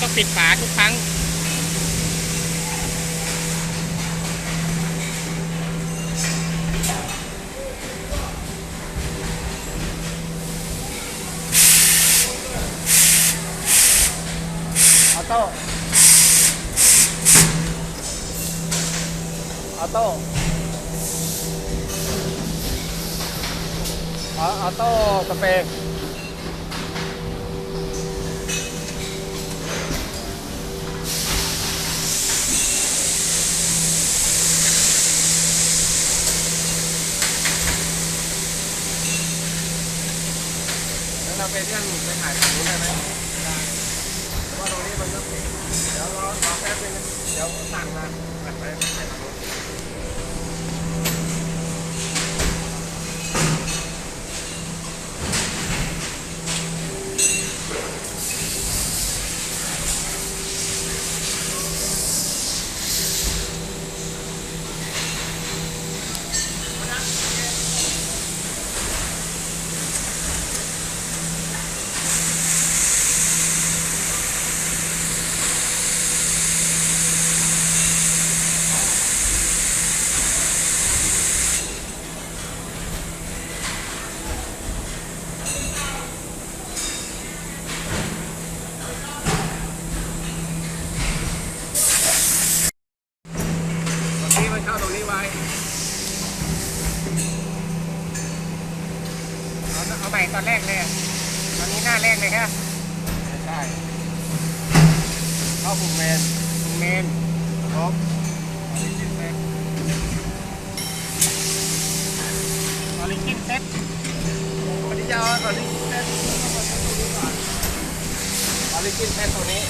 ต้องปิดฝาทุกครั้ง ออโต้ ออโต้ ออออโต้สเปรย์ เราไปเรื่องไปถ่ายตรงนี้ได้ไหมได้เพราะว่าตรงนี้มันก็เดี๋ยวรอรอแป๊บนึงเดี๋ยวสั่งมาไปไปไปถ่างนู้น เอาเอาใหม่ตอนแรกเลยอะตอนนี้หน้าแรกเลยครับไม่ใช่เข้าปุ่มเมนเมนครบออริจินเซ็ตออริจินเซ็ตวันนี้จะเอาออริจินเซ็ตออริจินเซ็ตตัวนี้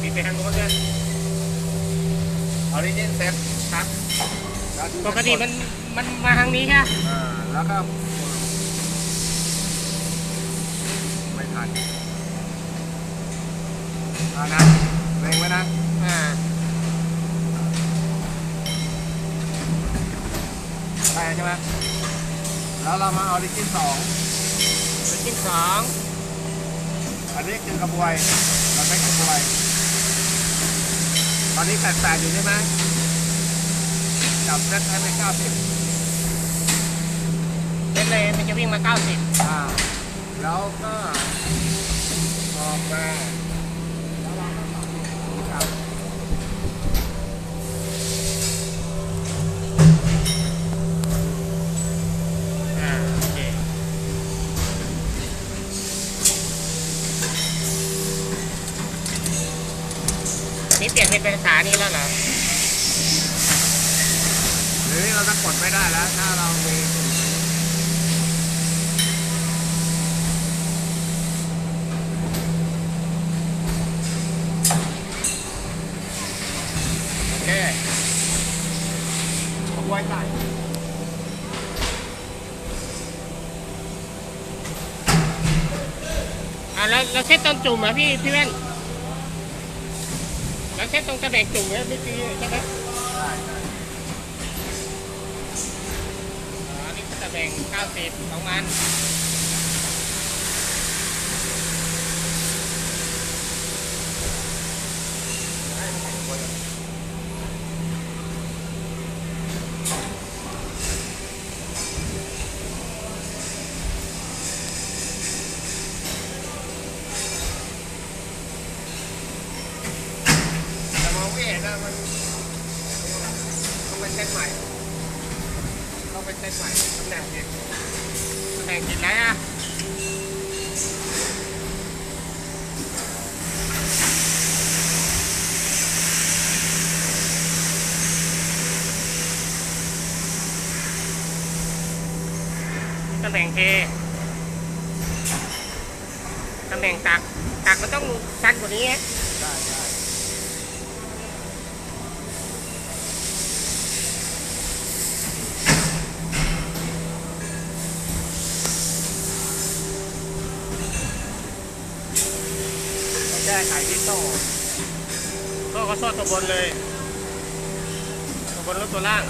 ปิดไปทางโน้นเลยออริจินเซ็ตครับแล้วดู ปกติมันมันมาทางนี้ใช่ไหมอ่าแล้วก็ไม่ทันอ่านะเร่งไว้นะอ่าไปใช่ไหมแล้วเรามาออริจินสองออริจินสองอันนี้คือกระบวยเราใช้กระบวยตอนนี้แปดแปดอยู่ใช่ไหม จับเซตให้ไปเก้าสิบเซ็ตเลยมันจะวิ่งมา90อ่าแล้วก็ออกมาแล้วเราก็ปรับครับอ่าโอเคนี่เปลี่ยนเป็นภาษานี้แล้วเหรอหรือ เราจะกดไม่ได้แล้ว ถ้าเรามีปุ่มนี้โอเคกระบวยใส่อ่าแล้วแล้วเซ็ตตอนจุ่มเหรอพี่พี่แว่นแล้วเซ็ตตรงกระเบกจุ่มเนี่ยพี่ตีใช่ไหม ได้ได้ อ๋ อนี่ง 90 ของมันมองไม่เห็นนะมันต้องไปเซ็ตใหม่ ต้องไปเซ็ตใหม่ตำแหน่งผิดแข่งกินแล้วอะตำแหน่งเทตำแหน่งตักตักมันต้องชันกว่านี้ฮะ ได้ได้แก้ไขที่โซ่โซ่ก็โซ่ตัวบนเลยตัวบนแล้วตัวล่าง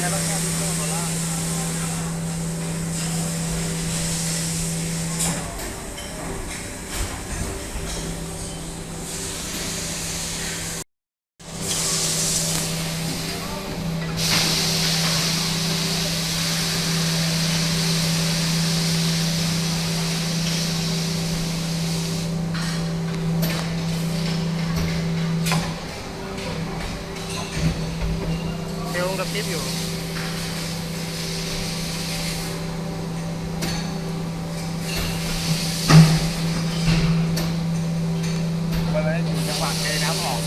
แล้วแค่ที่โซ่ตัวล่าง ทลกับทิปอยู่ มันเลยถึงจังหวะเทน้ำออก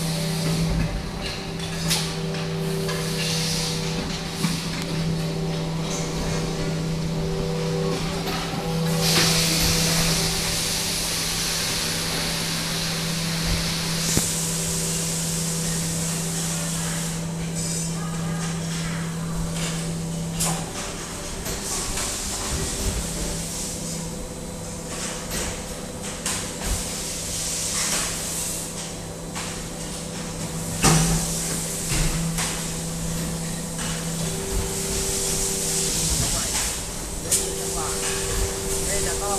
ไม่จะต้อง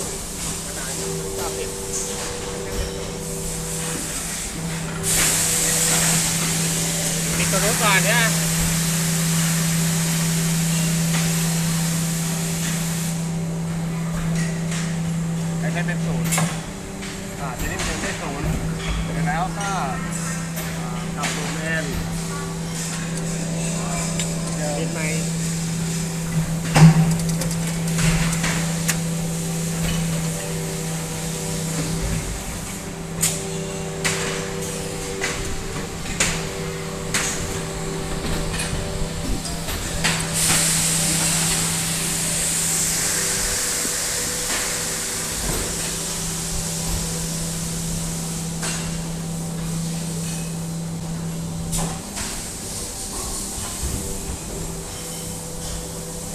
ขนาดนี้ก็ปิด ปิดตัวนู้นก่อนเนี่ยใช้เป็นศูนย์อ่าทีนี้มันจะได้ศูนย์เสร็จแล้วก็อ่ากลับสู่เมนเดี๋ยว ปิดไหม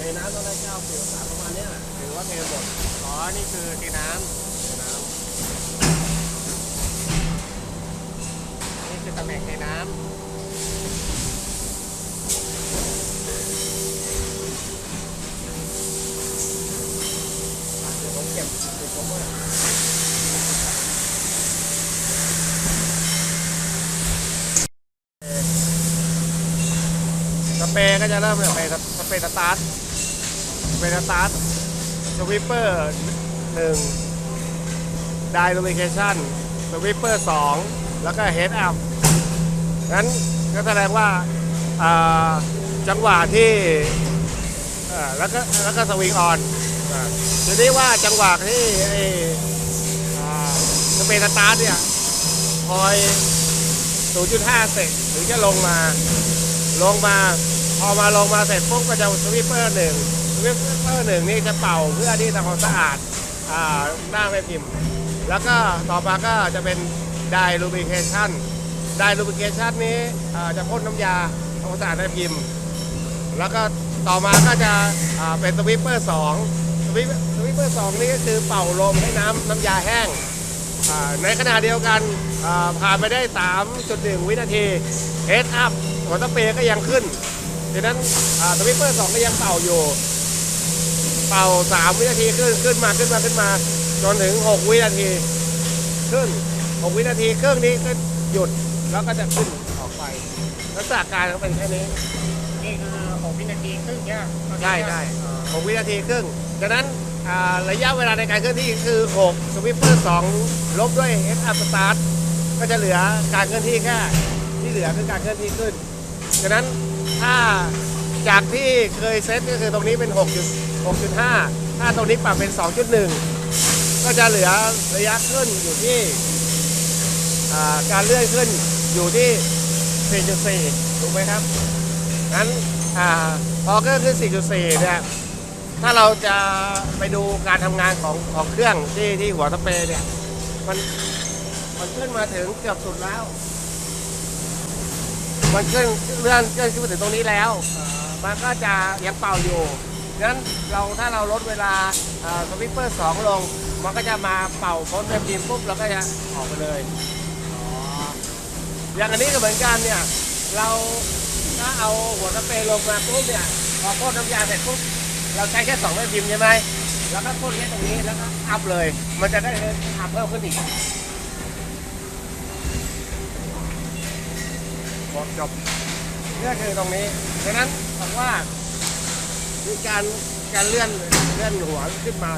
เทน้ำต้องได้เก้าสิบองศาประมาณเนี้ยถือว่าเทหมดอ๋อ นี่คือตีน้ำเทน้ำนี่คือตำแหน่งเทน้ำเดี๋ยวผมเก็บเก็บผมว่าำสเปรย์ก็จะเริ่มจากสเปรย์สเปรสตาร์ท เปรย์สตาร์ทสวิปเปอร์หนึ่งไดโลมิเคชันสวิปเปอร์สองแล้วก็เฮดอัพงั้นก็แสดงว่าจังหวะที่แล้วก็แล้วก็สวิงออนอ่าทีนี้ว่าจังหวะที่ไอ้สเปรย์สตาร์ทเนี่ยคอย 0.5 เสร็จถึงจะลงมา ลงมา พอมาลงมาเสร็จปุ๊บก็จะสวิปเปอร์หนึ่ง สวิปเปอร์หนึ่งนี่จะเป่าเพื่อที่ทำความสะอาดอ่าหน้าแม่พิมพ์ แล้วก็ต่อมาก็จะเป็นไดรูบิเคชันไดรูบิเคชันนี้อ่าจะพ่นน้ำยาทำความสะอาดแม่พิมพ์ แล้วก็ต่อมาก็จะอ่าเป็นสวิปเปอร์สองสวิปสวิปเปอร์สองนี่ก็คือเป่าลมให้น้ำน้ำยาแห้งอ่าในขณะเดียวกันอ่าผ่านไปได้ 3.1 วินาทีเฮดอัพหัวตะเปก็ยังขึ้นดังนั้นสวิปเปอร์สองก็ยังเป่าอยู่ เป่า3วินาทีขึ้นขึ้นมาขึ้นมาขึ้นมา จนถึง6วินาทีขึ้น6วินาทีเครื่องนี้ก็หยุดแล้วก็จะขึ้นออกไปลักษณะการก็เป็นแค่นี้นี่คือ6วินาทีครึ่งเนี่ยใช่ใช่6วินาทีครึ่งดังนั้นอ่าระยะเวลาในการเคลื่อนที่คือ6สวิปเปอร์2ลบด้วย S up start ก็จะเหลือการเคลื่อนที่แค่ที่เหลือคือการเคลื่อนที่ขึ้นดังนั้นถ้าจากที่เคยเซตก็คือตรงนี้เป็น 6 6.5 ถ้าตรงนี้ปรับเป็น 2.1 ก็จะเหลือระยะขึ้นอยู่ที่การเลื่อนขึ้นอยู่ที่ 4.4 ถูกไหมครับงั้นอพอเครื่องขึ้น 4.4 เนี่ย ถ้าเราจะไปดูการทำงานของของเครื่องที่ที่หัวสเปรย์เนี่ย มันมันขึ้นมาถึงเกือบสุดแล้ว มันขึ้นเลื่อนเลื่อนขึ้นมาถึงตรงนี้แล้ว มันก็จะยังเป่าอยู่ งั้นเราถ้าเราลดเวลาสวิปเปอร์สองลง มันก็จะมาเป่าพ้นแบบทีมปุ๊บเราก็จะออกไปเลยอย่างอันนี้ก็เหมือนกันเนี่ยเราถ้าเอาหัวสเปรย์ลงมาปุ๊บเนี่ยพอพ่นน้ำยาเสร็จปุ๊บเราใช้แค่สองแม่พิมพ์ใช่ไหมแล้วก็พ่นแค่ตรงนี้แล้วก็อัพเลย มันจะได้อัพเพิ่มขึ้นอีกหมดจบนี่คือตรงนี้ดังนั้นผมว่า การการเลื่อนเลื่อนหัวขึ้นมา